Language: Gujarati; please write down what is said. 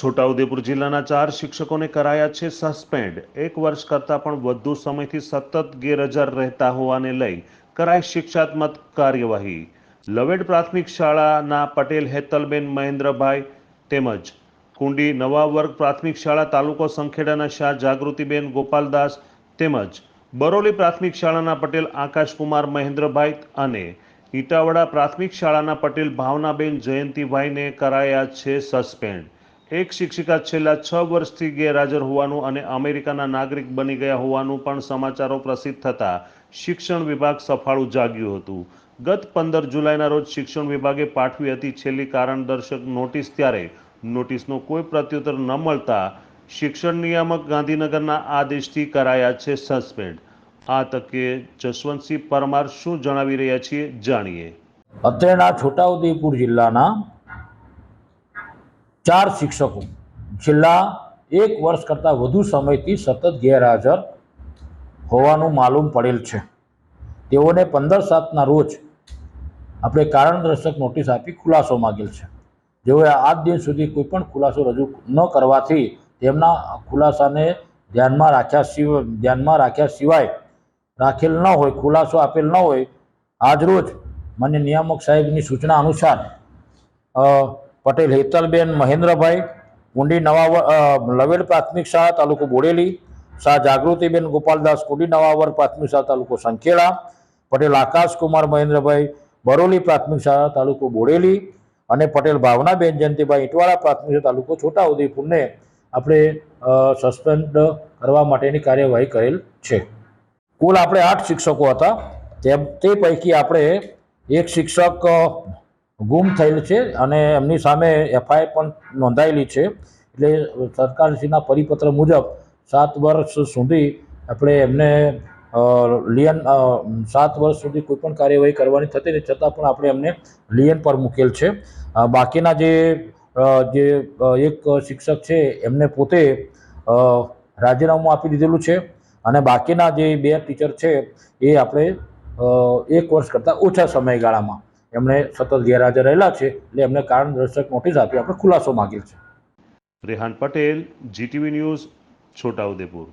છોટાઉદેપુર જિલ્લાના ચાર શિક્ષકોને કરાયા છે સસ્પેન્ડ. એક વર્ષ કરતાં પણ વધુ સમયથી સતત ગેરહાજર રહેતા હોવાને લઈ કરાઈ શિક્ષાત્મક કાર્યવાહી. લવેડ પ્રાથમિક શાળાના પટેલ હેતલબેન મહેન્દ્રભાઈ તેમજ કુંડી નવા વર્ગ પ્રાથમિક શાળા તાલુકો સંખેડાના શાહ જાગૃતિબેન ગોપાલદાસ તેમજ બરોલી પ્રાથમિક શાળાના પટેલ આકાશકુમાર મહેન્દ્રભાઈ અને ઈટાવડા પ્રાથમિક શાળાના પટેલ ભાવનાબેન જયંતિભાઈને કરાયા છે સસ્પેન્ડ. એક શિક્ષિકા છેલ્લા છ વર્ષથી ગેરહાજર હોવાનું અને અમેરિકાના નાગરિક બની ગયા હોવાનું પણ સમાચારો પ્રસિદ્ધ થતાં શિક્ષણ વિભાગ સફાળું જાગ્યું હતું. ગત પંદર જુલાઈના રોજ શિક્ષણ વિભાગે પાઠવી હતી છેલ્લી કારણદર્શક નોટિસ ત્યારે નોટિસનો કોઈ પ્રત્યુત્તર ન મળતા શિક્ષણ નિયામક ગાંધીનગરના આદેશથી કરાયા છે સસ્પેન્ડ. આ તકે જસવંતસિંહ પરમાર શું જણાવી રહ્યા છીએ, જાણીએ. અત્રેના છોટાઉદેપુર જિલ્લાના ચાર શિક્ષકો. છેલ્લા એક વર્ષ કરતાં વધુ સમયથી સતત ગેરહાજર હોવાનું માલુમ પડેલ છે. તેઓને પંદર સાતના રોજ આપણે કારણદર્શક નોટિસ આપી ખુલાસો માગેલ છે. જેઓએ આજ દિન સુધી કોઈ પણ ખુલાસો રજૂ ન કરવાથી તેમના ખુલાસાને ધ્યાનમાં રાખ્યા સિવાય ધ્યાનમાં રાખ્યા સિવાય રાખેલ ન હોય, ખુલાસો આપેલ ન હોય આજરોજ મને નિયામક સાહેબની સૂચના અનુસાર પટેલ હેતલબેન મહેન્દ્રભાઈ ઊંડી નવા વ- લવેડ પ્રાથમિક શાળા તાલુકો બોડેલી, શાહ જાગૃતિબેન ગોપાલદાસ કુડી નવાવર પ્રાથમિક શાળા તાલુકો સંખેડા, પટેલ આકાશકુમાર મહેન્દ્રભાઈ, બરોલી પ્રાથમિક શાળા તાલુકો બોડેલી અને પટેલ ભાવનાબેન જયંતિભાઈ ઇટવાળા પ્રાથમિક તાલુકો છોટાઉદેપુરને આપણે સસ્પેન્ડ કરવા માટેની કાર્યવાહી કરેલ છે. કુલ આપણે આઠ શિક્ષકો હતા. તેમ તે પૈકી આપણે એક શિક્ષક ગુમ થયેલ છે અને એમની સામે એફઆઈઆર પણ નોંધાયેલી છે. એટલે સરકારશ્રીના પરિપત્ર મુજબ સાત વર્ષ સુધી આપણે એમને લિયન સાત વર્ષ સુધી કોઈ પણ કાર્યવાહી કરવાની થતી નથી. છતાં પણ આપણે એમને લિયન પર મૂકેલ છે. બાકીના જે જે એક શિક્ષક છે એમને પોતે રાજીનામું આપી દીધેલું છે અને બાકીના જે બે ટીચર છે એ આપણે એક વર્ષ કરતાં ઓછા સમયગાળામાં એમણે સતત ગેરહાજર રહેલા છે એટલે એમને કારણદર્શક નોટિસ આપી આપણે ખુલાસો માગેલ છે રેહાન પટેલ, જીટીવી ન્યૂઝ છોટાઉદેપુર